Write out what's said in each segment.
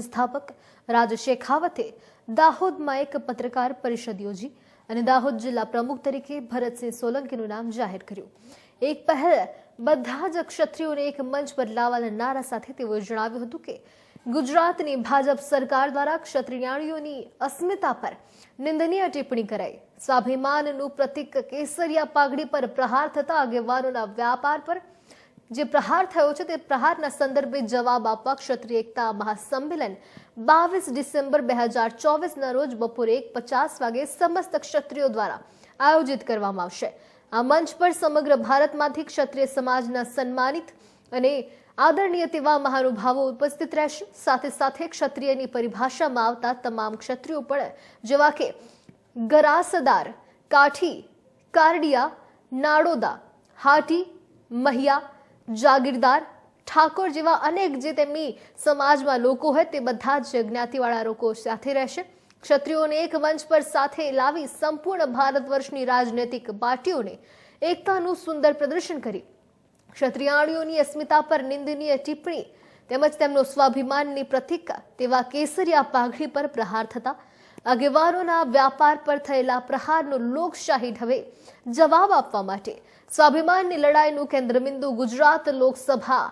સંસ્થાપક રાજ શેખાવતે દાહોદમાં એક પત્રકાર પરિષદ યોજી અને દાહોદ જિલ્લા પ્રમુખ તરીકે ભરતસિંહ સોલંકીનું નામ જાહેર કર્યું. એક પહેલ બધા જ ક્ષત્રિયોને એક મંચ પર લાવવાના નારા સાથે તેઓએ જણાવ્યું હતું કે, ગુજરાતની ભાજપ સરકાર દ્વારા ક્ષત્રિયાણીઓની અસ્મિતા પર નિંદનીય ટિપ્પણી કરાઈ. સ્વાભિમાનનું પ્રતિક કેસરિયા પાઘડી પર પ્રહાર થતા આગેવાનોના વ્યાપાર પર જે પ્રહાર થયો છે તે પ્રહારના સંદર્ભે જવાબ આપવા ક્ષત્રિય એકતા મહાસંમેલન બાવીસ ડિસેમ્બર બે હજાર ચોવીસના રોજ બપોરે એક પચાસ વાગે સમસ્ત ક્ષત્રિયો દ્વારા આયોજિત કરવામાં આવશે. આ મંચ પર સમગ્ર ભારતમાંથી ક્ષત્રિય સમાજના સન્માનિત અને આદરણીય તેવા મહાનુભાવો ઉપસ્થિત રહેશે. સાથે સાથે ક્ષત્રિયની પરિભાષામાં આવતા તમામ ક્ષત્રિયો પણ, જેવા કે ગરાસદાર, કાઠી, કારડિયા, નાડોદા, હાટી, મહિયા જાગીરદાર ઠાકોર જેવા અનેક જે તેમની સમાજમાં લોકો હોય તે બધા જ જ્ઞાતિવાળા લોકો સાથે રહેશે. ક્ષત્રિયોને એક મંચ પર સાથે લાવી સંપૂર્ણ ભારત વર્ષની રાજનૈતિક પાર્ટીઓને એકતાનું સુંદર પ્રદર્શન કરી. ક્ષત્રિયાણીઓની અસ્મિતા પર નિંદનીય ટિપ્પણી તેમજ તેમનો સ્વાભિમાનની પ્રતિકા તેવા કેસરિયા પાઘડી પર પ્રહાર થતા આગેવાનોના વ્યાપાર પર થયેલા પ્રહારનો લોકશાહી ઢવે જવાબ આપવા માટે સ્વાભિમાનની લડાઈનું કેન્દ્રબિંદુ ગુજરાત લોકસભા.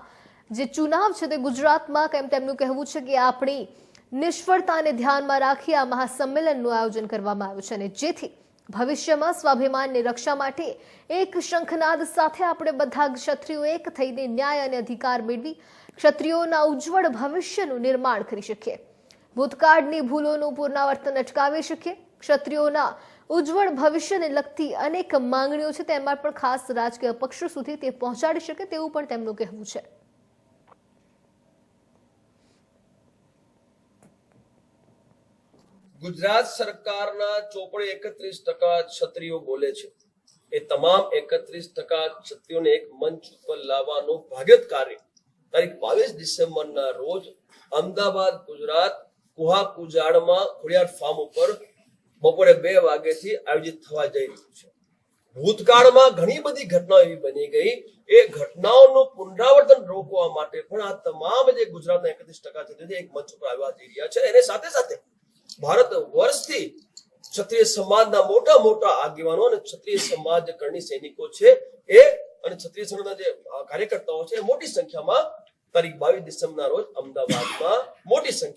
જે ચુનાવ છે તે ગુજરાતમાં કેમ તેમનું કહેવું છે કે આપણી નિષ્ફળતાને ધ્યાનમાં રાખી આ મહાસંમેલનનું આયોજન કરવામાં આવ્યું છે અને જેથી ભવિષ્યમાં સ્વાભિમાનની રક્ષા માટે એક શંખનાદ સાથે આપણે બધા ક્ષત્રિયો એક થઈને ન્યાય અને અધિકાર મેળવી ક્ષત્રિયોના ઉજ્જવળ ભવિષ્યનું નિર્માણ કરી શકીએ. ભૂતકાળની ભૂલોનું પુનરાવર્તન અટકાવી શકીએ. ક્ષત્રિયોના ઉજ્જવળ ભવિષ્યને લગતી અનેક માંગણીઓ છે, તેમાં પણ ખાસ રાજકીય પક્ષો સુધી તે પહોંચાડી શકે તેવું પણ તેમનું કહેવું છે. ગુજરાત સરકારના ચોપડે એકત્રીસ ટકા ક્ષત્રિયો બોલે છે. એ તમામ એકત્રીસ ટકા ક્ષત્રિયોને એક મંચ ઉપર લાવવાનું ભાગ્યત કાર્ય તારીખ બાવીસ ડિસેમ્બરના રોજ અમદાવાદ, ગુજરાત કુહા કુજાડમાં ખોડિયાર ફાર્મ ઉપર બપોરે બે વાગ્યાથી આયોજિત થવા જઈ રહ્યું છે. ભૂતકાળમાં ઘણી બધી ઘટનાઓ એવી બની ગઈ. એ ઘટનાઓનું પુનરાવર્તન રોકવા માટે પણ આ તમામ જે ગુજરાતના એકત્રીસ ટકા ક્ષત્રિયો એક મંચ ઉપર આવવા જઈ રહ્યા છે. એને સાથે સાથે ભારત વર્ષથી ક્ષત્રિય સમાજના મોટા મોટા આગેવાનો અને ક્ષત્રિય સમાજ કરણી સૈનિકો છે એ અને ક્ષત્રિય સમાજના જે કાર્યકર્તાઓ છે મોટી સંખ્યામાં તારીખ બાવીસ ડિસેમ્બરના રોજ અમદાવાદમાં મોટી સંખ્યા